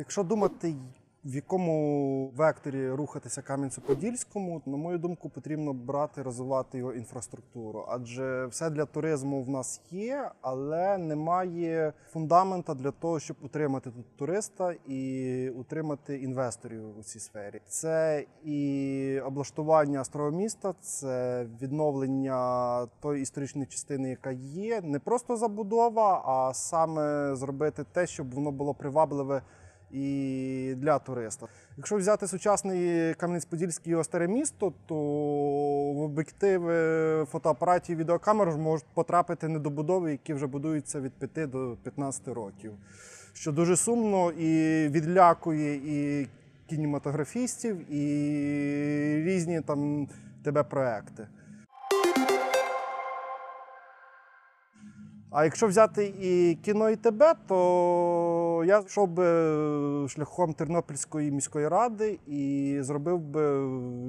Якщо думати, в якому векторі рухатися Кам'янцю-Подільському, на мою думку, потрібно брати, розвивати його інфраструктуру. Адже все для туризму в нас є, але немає фундамента для того, щоб утримати тут туриста і утримати інвесторів у цій сфері. Це і облаштування старого міста, це відновлення тої історичної частини, яка є, не просто забудова, а саме зробити те, щоб воно було привабливе і для туриста. Якщо взяти сучасний Кам'янець-Подільський його старе місто, то в об'єктиви фотоапаратів і відеокамер можуть потрапити недобудови, які вже будуються від 5 до 15 років. Що дуже сумно і відлякує і кінематографістів, і різні там тебе проекти. А якщо взяти і кіно і тебе, то я йшов би шляхом Тернопільської міської ради і зробив би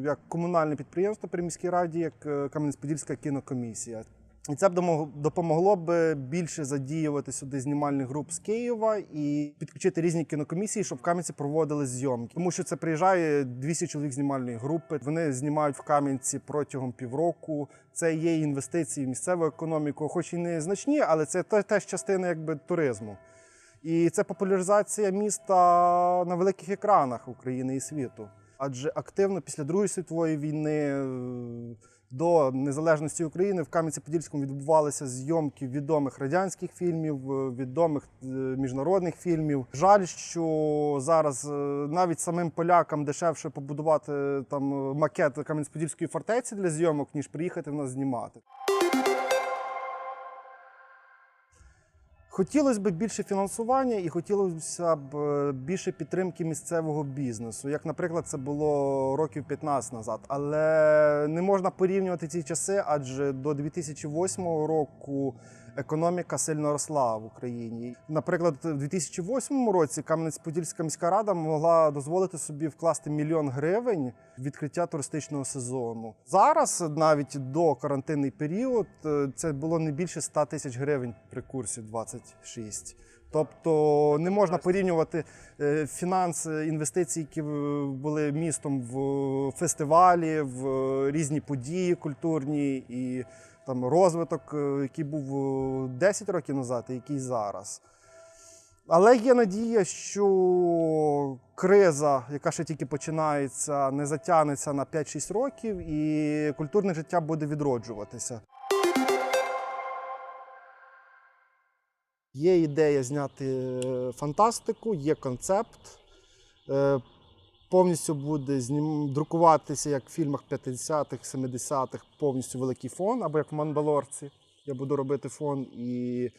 як комунальне підприємство при міській раді, як е, Кам'янець-Подільська кінокомісія. І це б допомогло б більше задіювати сюди знімальних груп з Києва і підключити різні кінокомісії, щоб в Кам'янці проводили зйомки. Тому що це приїжджає 200 чоловік знімальної групи. Вони знімають в Кам'янці протягом півроку. Це є інвестиції в місцеву економіку, хоч і не значні, але це теж частина якби туризму. І це популяризація міста на великих екранах України і світу. Адже активно після Другої світової війни е, до незалежності України в Кам'янці-Подільському відбувалися зйомки відомих радянських фільмів, е, відомих е, міжнародних фільмів. Жаль, що зараз навіть самим полякам дешевше побудувати там макет Кам'янець-Подільської фортеці для зйомок, ніж приїхати в нас знімати. Хотілося б більше фінансування і хотілося б е, більше підтримки місцевого бізнесу, як, наприклад, це було років 15 назад. Але не можна порівнювати ці часи, адже до 2008 року економіка сильно росла в Україні. Наприклад, у 2008 році Кам'янець-Подільська міська рада могла дозволити собі вкласти мільйон гривень в відкриття туристичного сезону. Зараз, навіть до карантинний період, е, це було не більше 100 тисяч гривень при курсі 26. Тобто не можна порівнювати е, фінанси, інвестиції, які були містом в фестивалі, в е, різні події культурні і там розвиток, е, який був е, 10 років назад, і який зараз. Але є надія, що криза, яка ще тільки починається, не затягнеться на 5-6 років, і культурне життя буде відроджуватися. Є ідея зняти е, фантастику, є концепт. Е, Повністю буде друкуватися, як в фільмах 50-х, 70-х, повністю великий фон, або як в Мандалорці. Я буду робити фон і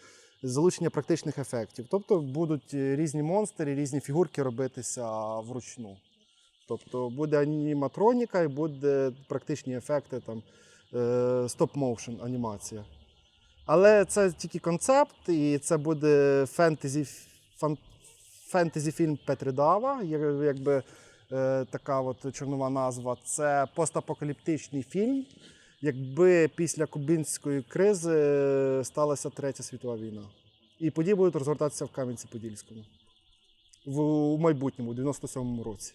залучення практичних ефектів. Тобто будуть е, різні монстри, різні фігурки робитися вручну. Тобто буде аніматроніка і буде практичні ефекти, там стоп-моушен анімація. Але це тільки концепт, і це буде фентезі, фан, фентезі фільм Петри Дава, якби е, така от чорнова назва. Це постапокаліптичний фільм, якби після Кубинської кризи е, сталася Третя світова війна. І події будуть розгортатися в Кам'янці-Подільському в майбутньому, у 97-му році.